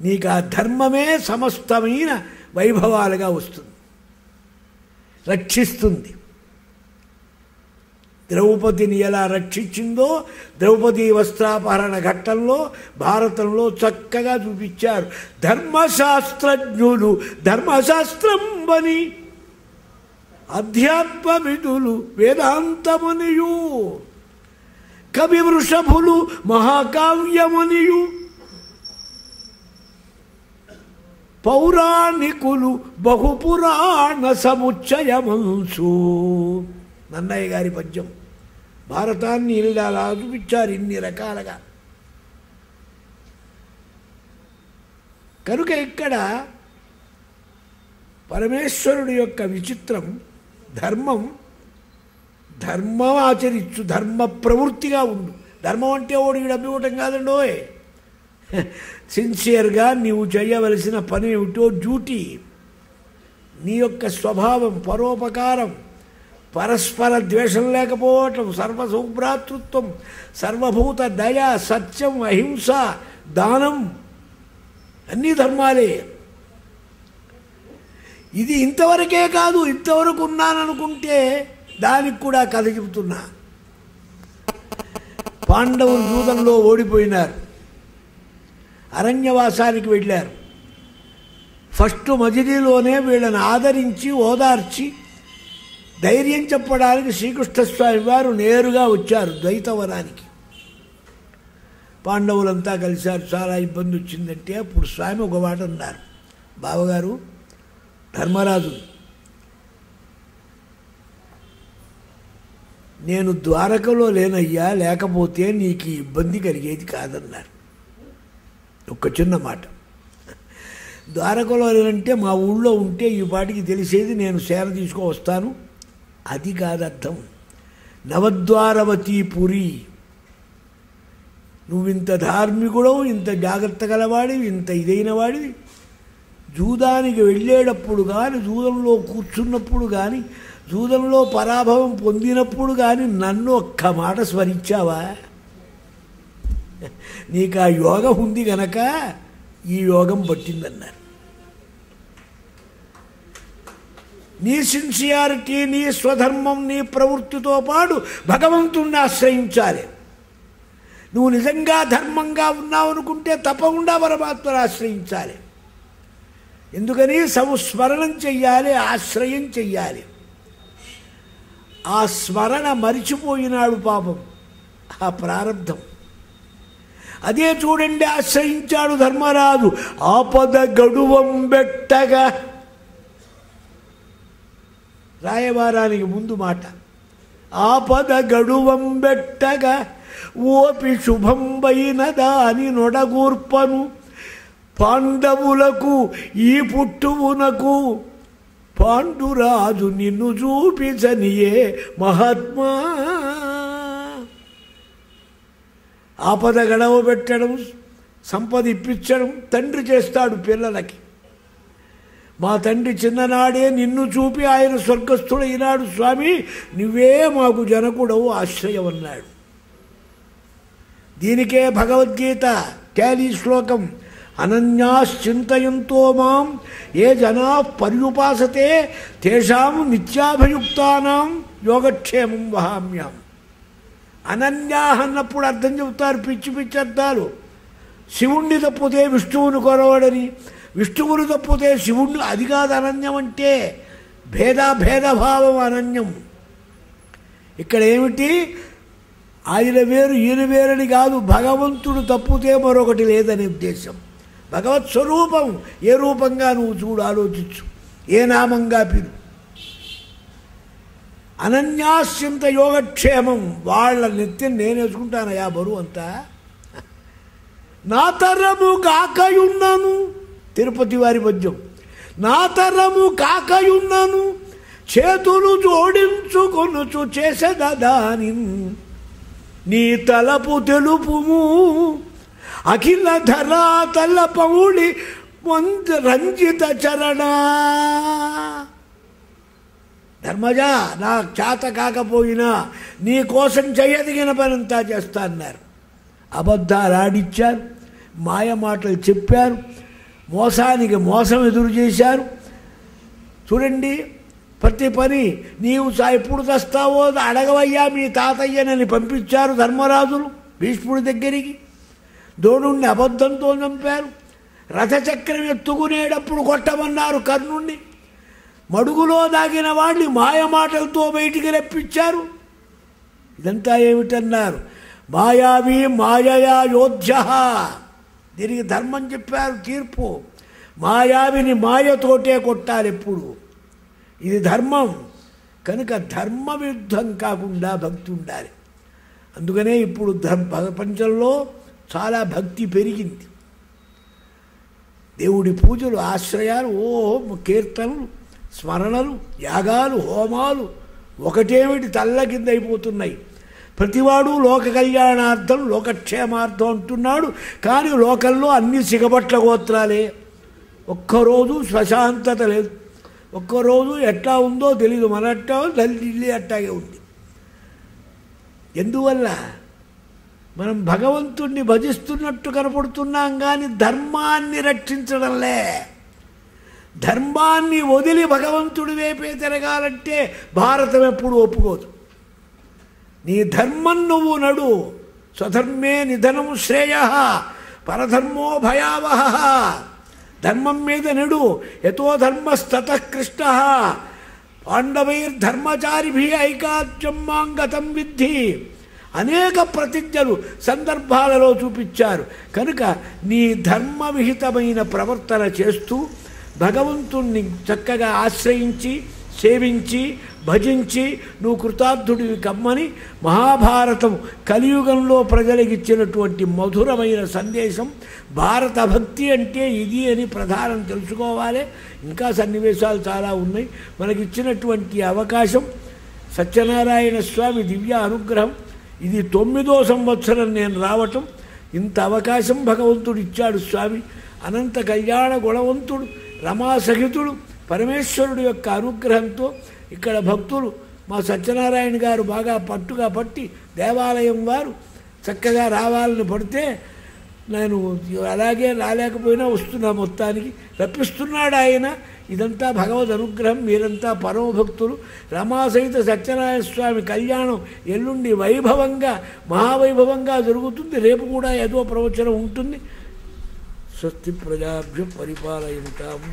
నీకు ఆ ధర్మమే సమస్తమైన వైభవాలుగా వస్తుంది. రక్షిస్తుంది. ద్రౌపదిని ఎలా రక్షించిందో ద్రౌపది వస్త్రాపహరణ ఘట్టంలో భారతంలో చక్కగా చూపించారు. ధర్మశాస్త్రజ్ఞులు ధర్మశాస్త్రంబని అధ్యాత్మ విధులు వేదాంతమనియు కవి వృషభులు మహాకావ్యమనియు పౌరాణికులు బహుపురాణ సముచ్చయమంసు నన్నయ్య గారి పద్యం. భారతాన్ని ఇలా చూపించారు ఇన్ని రకాలుగా. కనుక ఇక్కడ పరమేశ్వరుడి యొక్క విచిత్రం ధర్మం ధర్మం ఆచరించు ధర్మ ప్రవృత్తిగా ఉండు. ధర్మం అంటే ఓడి డబ్బు ఇవ్వటం కాదండోయ్. సిన్సియర్గా నీవు చేయవలసిన పని ఏమిటో డ్యూటీ. నీ యొక్క స్వభావం పరోపకారం పరస్పర ద్వేషం లేకపోవటం సర్వసౌభ్రాతృత్వం సర్వభూత దయ సత్యం అహింస దానం అన్ని ధర్మాలే. ఇది ఇంతవరకే కాదు ఇంతవరకు ఉన్నాననుకుంటే దానికి కూడా కథ చెబుతున్నా. పాండవులు జూదంలో ఓడిపోయినారు. అరణ్యవాసానికి వెళ్ళారు. ఫస్ట్ మజిలీలోనే వీళ్ళని ఆదరించి ఓదార్చి ధైర్యం చెప్పడానికి శ్రీకృష్ణస్వామి వారు నేరుగా వచ్చారు ద్వైతవనానికి పాండవులంతా కలిశారు. చాలా ఇబ్బంది వచ్చిందంటే అప్పుడు స్వామి ఒక మాట అన్నారు. బావగారు ధర్మరాజు నేను ద్వారకలో లేనయ్యా లేకపోతే నీకు ఇబ్బంది కలిగేది కాదన్నారు. ఒక చిన్న మాట ద్వారకలో అంటే మా ఊళ్ళో ఉంటే ఈ పాటికి తెలిసేది నేను సేర తీసుకు వస్తాను. అది కాదర్థం. నవద్వారవతి పురి నువ్వింత ధార్మికుడవు ఇంత జాగ్రత్త గలవాడివి ఇంత ఇదైన వాడివి. జూదానికి వెళ్ళేటప్పుడు కానీ జూదంలో కూర్చున్నప్పుడు కానీ జూదంలో పరాభవం పొందినప్పుడు కానీ నన్ను ఒక్క మాట స్మరించావా? నీకు ఆ యోగం ఉంది గనక ఈ యోగం పట్టిందన్నారు. నీ సిన్సియారిటీ నీ స్వధర్మం నీ ప్రవృత్తితో పాటు భగవంతుణ్ణి ఆశ్రయించాలి. నువ్వు నిజంగా ధర్మంగా ఉన్నావు అనుకుంటే తప్పకుండా పరమాత్మను ఆశ్రయించాలి. ఎందుకని? సంస్మరణం చెయ్యాలి ఆశ్రయం చెయ్యాలి. ఆ స్మరణ మరిచిపోయినాడు పాపం. ఆ ప్రారంధం అదే చూడండి ఆశ్రయించాడు ధర్మరాజు ఆపద గడువం బెట్టగా రాయవారానికి ముందు మాట ఆపద గడువం బెట్టగా ఓపి శుభంబైన దాని నొడగూర్పను పాండవులకు ఈ పుట్టువునకు పాండురాజు నిన్ను చూపించనియే మహాత్మా ఆపద గడవ పెట్టడం సంపద ఇప్పించడం తండ్రి చేస్తాడు పిల్లలకి. మా తండ్రి చిన్ననాడే నిన్ను చూపి ఆయన స్వర్గస్థుడైనాడు స్వామి నువ్వే మాకు జనకుడవు ఆశ్రయం అన్నాడు దీనికే భగవద్గీత ట్యాలీ శ్లోకం అనన్యాశ్చింతయంతో మాం ఏ జనా పర్యుపాసతే తేషాం నిత్యాభయుక్తానాం యోగక్షేమం వహామ్యాం. అనన్యా అన్నప్పుడు అర్థం చెబుతారు పిచ్చి పిచ్చి అర్థాలు. శివుణ్ణి తప్పితే విష్ణువుని కొరవడని విష్ణువుని తప్పితే శివుణ్ణి అది కాదు అనన్యం అంటే భేద భేదభావం అనన్యం. ఇక్కడ ఏమిటి? ఆయన వేరు ఈయన వేరని కాదు భగవంతుడు తప్పితే మరొకటి లేదనే ఉద్దేశం. భగవత్ స్వరూపం ఏ రూపంగా నువ్వు చూడు ఆలోచించు. ఏ నామంగా పిలు. అనన్యాశ్చింత యోగక్షేమం వాళ్ళ నెత్తిని నేను వేసుకుంటానయా బరువు అంతా? నా తరము కాకయున్నాను తిరుపతి వారి పద్యం. నా తరము కాకయున్నాను చేతులు జోడించుకొనుచు చేసేదాని నీ తలపు తెలుపుము అఖిల ధరాతల పౌళి రంజిత చరణా. ధర్మజ నా చేత కాకపోయినా నీ కోసం చేయదగిన పనంతా చేస్తా అన్నారు. అబద్ధాలు ఆడిచ్చారు మాయ మాటలు చెప్పారు మోసానికి మోసం ఎదురు చేశారు. చూడండి ప్రతి పని నీవు చా- ఎప్పుడు తెస్తావో అడగవయ్యా మీ తాతయ్యనని పంపించారు ధర్మరాజులు భీష్ముడి దగ్గరికి. ద్రోణుణ్ణి అబద్ధంతో చంపారు. రథచక్రం ఎత్తుకునేటప్పుడు కొట్టమన్నారు కర్ణుణ్ణి. మడుగులో దాగిన వాడిని మాయమాటలతో బయటికి రప్పించారు. ఇదంతా ఏమిటన్నారు? మాయావి మాయయా యోధ్య. దీనికి ధర్మం చెప్పారు తీర్పు. మాయావిని మాయతోటే కొట్టాలి ఎప్పుడు? ఇది ధర్మం. కనుక ధర్మ విరుద్ధం కాకుండా భక్తి ఉండాలి. అందుకనే ఇప్పుడు ప్రపంచంలో చాలా భక్తి పెరిగింది. దేవుడి పూజలు ఆశ్రయాలు ఓ కీర్తనలు. స్మరణలు యాగాలు హోమాలు ఒకటేమిటి తల్ల కింద అయిపోతున్నాయి. ప్రతివాడు లోక కళ్యాణార్థం లోకక్షేమార్థం అంటున్నాడు కానీ లోకంలో అన్ని సిగబట్ల గోత్రాలే. ఒక్కరోజు ప్రశాంతత లేదు. ఒక్కరోజు ఎట్లా ఉందో తెలీదు. మన అట్టా ఢిల్లీ అట్టాగే ఉంది. ఎందువల్ల? మనం భగవంతుణ్ణి భజిస్తున్నట్టు కనపడుతున్నాం కానీ ధర్మాన్ని రక్షించడంలే. ధర్మాన్ని వదిలి భగవంతుడి వైపే తిరగాలంటే భారతం ఎప్పుడు ఒప్పుకోదు. నీ ధర్మం నువ్వు నడు. స్వధర్మే నిధనం శ్రేయ. పరధర్మో భయావహ. ధర్మం మీద నడు. యతో ధర్మస్తత కృష్ణ. పాండవైర్ధర్మచారిభి ఐకాత్యం మాంగతం విద్ధి. అనేక ప్రతిజ్ఞలు సందర్భాలలో చూపించారు. కనుక నీ ధర్మవిహితమైన ప్రవర్తన చేస్తూ భగవంతుణ్ణి చక్కగా ఆశ్రయించి సేవించి భజించి నువ్వు కృతార్థుడివి కమ్మని మహాభారతం కలియుగంలో ప్రజలకిచ్చినటువంటి మధురమైన సందేశం. భారత భక్తి అంటే ఇది అని ప్రధానం తెలుసుకోవాలి. ఇంకా సన్నివేశాలు చాలా ఉన్నాయి. మనకిచ్చినటువంటి అవకాశం సత్యనారాయణ స్వామి దివ్య అనుగ్రహం. ఇది తొమ్మిదో సంవత్సరం నేను రావటం. ఇంత అవకాశం భగవంతుడు ఇచ్చాడు స్వామి. అనంత కళ్యాణ గుణవంతుడు. రమాసహితుడు పరమేశ్వరుడు యొక్క అనుగ్రహంతో ఇక్కడ భక్తులు మా సత్యనారాయణ గారు బాగా పట్టుగా పట్టి దేవాలయం వారు చక్కగా రావాలని పడితే నేను అలాగే రాలేకపోయినా వస్తున్నా మొత్తానికి. రప్పిస్తున్నాడు ఆయన. ఇదంతా భగవద్ అనుగ్రహం మీరంతా పరమభక్తులు. రమాసహిత సత్యనారాయణ స్వామి కళ్యాణం ఎల్లుండి వైభవంగా మహావైభవంగా జరుగుతుంది. రేపు కూడా ఏదో ప్రవచనం ఉంటుంది. स्वस्ति प्रजाभ्य परिपालयताम